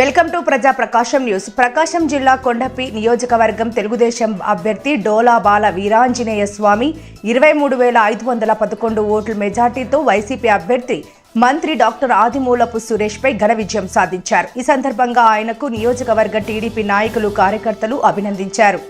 Welcome to ప్రజా ప్రకాశం news. ప్రకాశం జిల్లా కొండపి నియోజకవర్గం తెలుగుదేశం అభ్యర్థి డోలా బాల వీరాంజనేయ స్వామి ఇరవై మూడు వేల ఐదు వందల పదకొండు ఓట్ల మెజార్టీతో వైసీపీ అభ్యర్థి మంత్రి డాక్టర్ ఆదిమూలపు సురేష్పై ఘన విజయం సాధించారు. ఈ సందర్భంగా ఆయనకు నియోజకవర్గ టీడీపీ నాయకులు కార్యకర్తలు అభినందించారు.